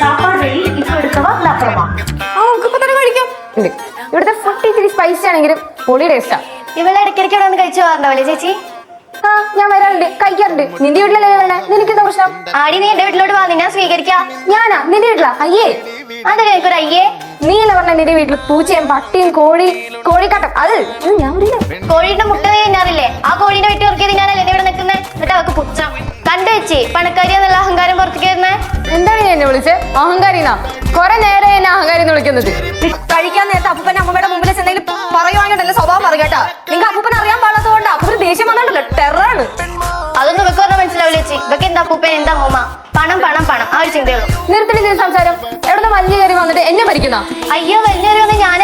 சாப்பாடு ரெடி இப்போ எடுக்கவா இல்ல அப்புறமா ആ നമുക്കിപ്പോ തന്നെ കഴിക്കാം ഉണ്ട് ഇവിടുത്തെ ഫുഡ് ഇത്തിരി സ്പൈസി ആണെങ്കിലും പൊളി ടേസ്റ്റാ ഇവളെ ഇടയ്ക്കിടയ്ക്ക് ഇവിടെ വന്ന് കഴിച്ചു പോകാറുണ്ടാവില്ലേ ചേച്ചി ആ ഞാൻ വരാറുണ്ട് കഴിക്കാറുണ്ട് നിന്റെ വീട്ടിലല്ലേ വരണേ നിനക്ക് എന്താ പ്രശ്നം ആടി നീ എന്റെ വീട്ടിലോട്ട് വാ നിന്നെ സ്വീകരിക്കാം ഞാനാ നിന്റെ വീട്ടിലാ അയ്യേ അതൊക്കെ എനിക്കൊരു അയ്യേ നീ അല്ല പറഞ്ഞ നിന്റെ വീട്ടിൽ പൂച്ചയും പട്ടിയും കോഴി കോഴിക്കാട്ടം അത് ഇത് ഞാൻ വരില്ല കോഴിയുടെ മുട്ട നീ തിന്നാറില്ലേ ആ കോഴീനെ വെട്ടി ഇറക്കിയത് ഞാനല്ലേ നീ ഇവിടെ നിൽക്കുന്നത് എന്നിട്ട് അവക്ക് പുച്ഛം കണ്ടു വെച്ചി പണക്കാരി എന്നുള്ള അഹങ്കാരം എന്നെ വിളിച്ച്? അഹങ്കാരിന്നാ കുറെ നേരെ എന്നെ അഹങ്കാരി എന്ന് വിളിക്കുന്നത്. കഴിക്കാൻ നേരത്തെ അപ്പൻ അമ്മയുടെ മുമ്പിൽ എന്തെങ്കിലും പറയുവാണെങ്കിൽ സ്വഭാവം പറയട്ടാ നിങ്ങൾക്ക് അപ്പൂപ്പൻ അറിയാൻ പാടാത്തതുകൊണ്ട് അപ്പൻ ദേഷ്യം വന്നിട്ടല്ലോ ടെററാണ് അതൊന്നും പറഞ്ഞാൽ മനസ്സിലാവില്ല ചേച്ചി. ഇവക്ക് എന്താ അപ്പൻ എന്താ അമ്മ പണം പണം പണം. ആ ഒരു ചിന്തയുള്ളൂ നിർത്തി നീ സംസാരം. എവിടെ വലിയ കയറി വന്നിട്ട്? എന്നെ ഭരിക്കുന്ന അയ്യോ വലിയ ഞാൻ